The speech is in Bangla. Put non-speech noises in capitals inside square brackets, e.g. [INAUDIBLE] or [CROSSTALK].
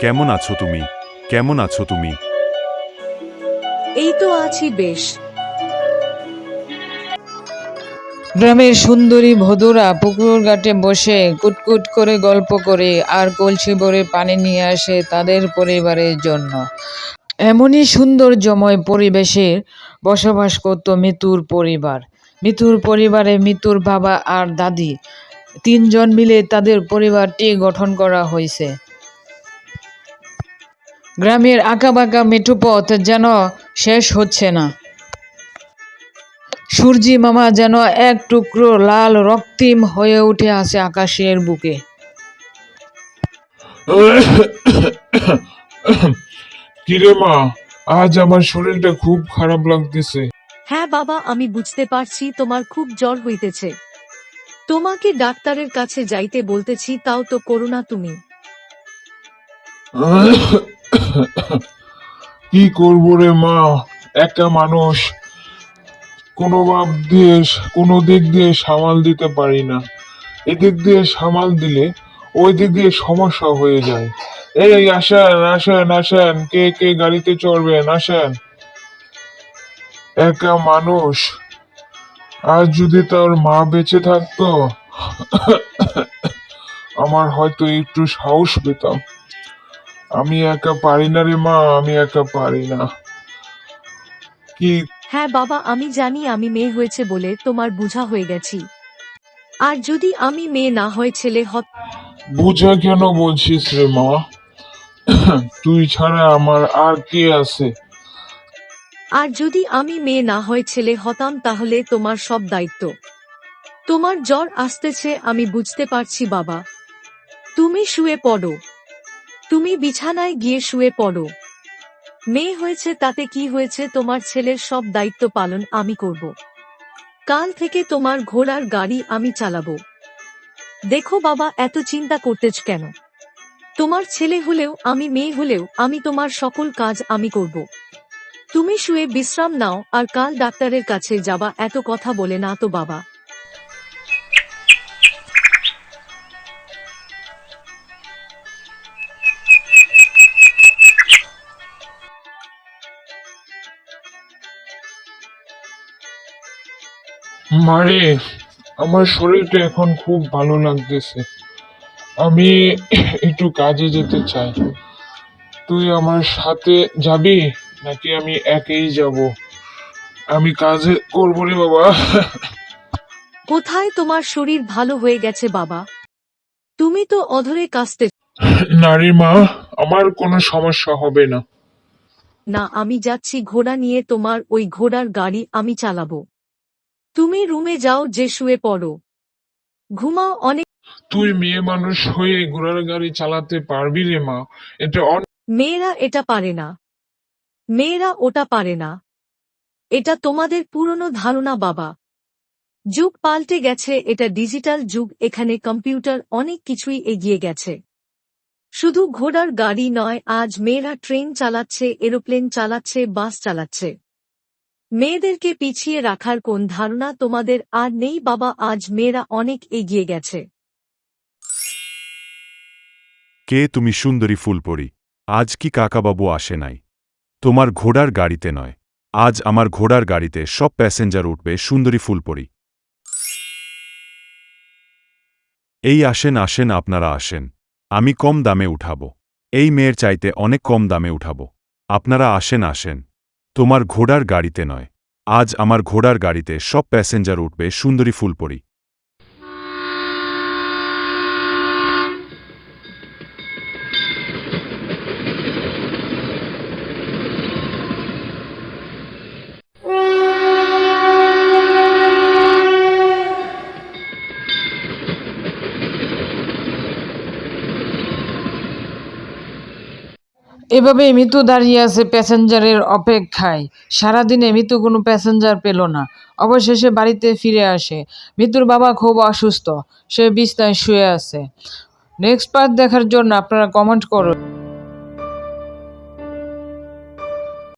কেমন আছো তুমি? কেমন আছো তুমি? এই তো আছি বেশ। গ্রামের সুন্দরী ভদুরা পুকুর ঘাটে বসে কুটকুট করে গল্প করে আর কলসি ভরে পানি নিয়ে আসে তাদের পরিবারের জন্য। এমনই সৌন্দর্যময় পরিবেশে বসবাস করত মিতুর পরিবার। মিতুর পরিবারে মিতুর বাবা আর দাদি। তিনজন মিলে তাদের পরিবারটি গঠন করা হয়েছে। গ্রামের আঁকাবাঁকা মেঠো পথ যেন শেষ হচ্ছে না। সূর্যি মামা যেন এক টুকরো লাল রক্তিম হয়ে উঠে আছে আকাশের বুকে। কিরে মা আজ আমার শরীরটা খুব খারাপ লাগতেছে। হ্যাঁ বাবা আমি বুঝতে পারছি তোমার খুব জ্বর হইতেছে। তোমাকে ডাক্তারের কাছে যাইতে বলতেছি তাও তো করো না তুমি। [COUGHS] কি করব রে মা? একা মানুষ। কোনো ভাব দিয়ে, কোনো দিক দিয়ে সামাল দিতে পারি না। এদিক দিয়ে সামাল দিলে ওই দিক দিয়ে সমস্যা হয়ে যায়। এই, আসেন আসেন আসেন। কে কে গাড়িতে চড়বেন? আসেন। একা মানুষ। আর যদি তার মা বেঁচে থাকতো, [COUGHS] আমার হয়তো একটু সাহস পেতাম। আমি একা পারি না রে মা আমি একা পারি না। কি? হ্যাঁ বাবা আমি জানি আমি মেয়ে হয়েছে বলে তোমার বুঝা হয়ে গেছি। আর যদি আমি মেয়ে না হয় ছেলে হত বুঝা কেন বলছিস রে মা? তুই ছাড়া আমার আর কে আছে? আর যদি আমি মেয়ে না হয় ছেলে হতাম তাহলে তোমার সব দায়িত্ব। তোমার জ্বর আসতেছে আমি বুঝতে পারছি বাবা। তুমি শুয়ে পড়ো। তুমি বিছানায় গিয়ে শুয়ে পড়ো। মেয়ে হয়েছে তাতে কি হয়েছে তোমার ছেলের সব দায়িত্ব পালন আমি করব। কাল থেকে তোমার ঘোড়ার গাড়ি আমি চালাবো। দেখো বাবা, এত চিন্তা করতেছ কেন? তোমার ছেলে হলেও, আমি মেয়ে হলেও, আমি তোমার সকল কাজ আমি করব। তুমি শুয়ে বিশ্রাম নাও, আর কাল ডাক্তারের কাছে যাবা, এত কথা বলে না তো বাবা। মারে আমার শরীরটা এখন খুব ভালো লাগতেছে। আমি একটু কাজে যেতে চাই। তুই আমার সাথে যাবি নাকি আমি একেই যাব? আমি কাজে করব রে বাবা। কোথায় তোমার শরীর ভালো হয়ে গেছে বাবা? তুমি তো অধরে কাস্তে নারী মা আমার কোনো সমস্যা হবে না। না আমি যাচ্ছি ঘোড়া নিয়ে তোমার ওই ঘোড়ার গাড়ি আমি চালাবো। তুমি রুমে যাও যে শুয়ে পড়ো। ঘুমাও অনেক তুই মেয়ে মানুষ হয়ে ঘোড়ার গাড়ি চালাতে পারবি রে মা। এটা অনেক মেয়েরা এটা পারে না। মেয়েরা ওটা পারে না। এটা তোমাদের পুরনো ধারণা বাবা। যুগ পাল্টে গেছে এটা ডিজিটাল যুগ এখানে কম্পিউটার অনেক কিছুই এগিয়ে গেছে। শুধু ঘোড়ার গাড়ি নয় আজ মেয়েরা ট্রেন চালাচ্ছে এরোপ্লেন চালাচ্ছে বাস চালাচ্ছে। মেয়েদেরকে পিছিয়ে রাখার কোন ধারণা তোমাদের আর নেই বাবা, আজ মেয়েরা অনেক এগিয়ে গেছে। কে তুমি সুন্দরী ফুলপরি? আজ কি কাকাবাবু আসে নাই? তোমার ঘোড়ার গাড়িতে নয়। আজ আমার ঘোড়ার গাড়িতে সব প্যাসেঞ্জার উঠবে সুন্দরী ফুলপরি। এই আসেন আসেন, আপনারা আসেন। আমি কম দামে উঠাবো। এই মেয়ের চাইতে অনেক কম দামে উঠাবো। আপনারা আসেন আসেন। তোমার ঘোড়ার গাড়িতে নয়। আজ আমার ঘোড়ার গাড়িতে সব প্যাসেঞ্জার উঠবে সুন্দরী ফুলপরি। এভাবে মিতু দাঁড়িয়ে আছে প্যাসেঞ্জারের অপেক্ষায়। সারাদিনে মিতু কোনো প্যাসেঞ্জার পেল না। অবশেষে বাড়িতে ফিরে আসে। মিতুর বাবা খুব অসুস্থ। সে বিছনায় শুয়ে আছে। নেক্সট পার্ট দেখার জন্য আপনারা কমেন্ট করুন।